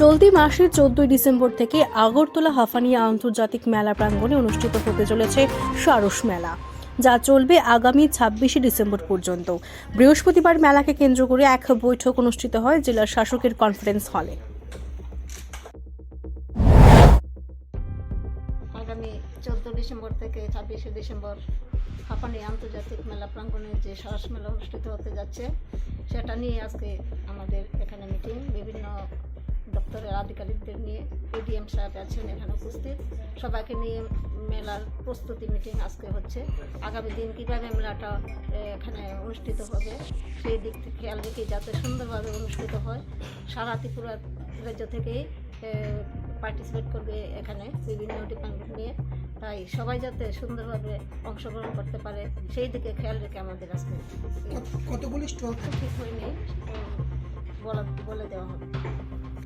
চলতি মাসের চোদ্দই ডিসেম্বর থেকে আগরতলা হাফানিয়া আন্তর্জাতিক মেলা প্রাঙ্গণে অনুষ্ঠিত হতে চলেছে সারস মেলা, যা চলবে আগামী ছাব্বিশে ডিসেম্বর পর্যন্ত। বৃহস্পতিবার মেলাকে কেন্দ্র করে এক বৈঠক অনুষ্ঠিত হয় জেলার শাসকের কনফারেন্স হলে। আগামী চোদ্দ ডিসেম্বর থেকে ছাব্বিশে ডিসেম্বর হাঁপানি আন্তর্জাতিক মেলা প্রাঙ্গণে যে সরস মেলা অনুষ্ঠিত হতে যাচ্ছে, সেটা নিয়ে আজকে আমাদের এখানে আধিকারিকদের নিয়ে এডিএম সাহেব আছেন এখানে উপস্থিত। সবাইকে নিয়ে মেলার প্রস্তুতি মিটিং আজকে হচ্ছে। আগামী দিন কীভাবে মেলাটা এখানে অনুষ্ঠিত হবে সেই দিক থেকে খেয়াল রেখে যাতে সুন্দরভাবে অনুষ্ঠিত হয়। সারা ত্রিপুরা রাজ্য থেকেই পার্টিসিপেট করবে এখানে বিভিন্ন ডিপার্টমেন্ট নিয়ে। তাই সবাই যাতে সুন্দরভাবে অংশগ্রহণ করতে পারে সেই দিকে খেয়াল রেখে আমাদের আজকে কত- কতগুলি স্টল? ঠিক হয়নি বলা বলে দেওয়া হবে।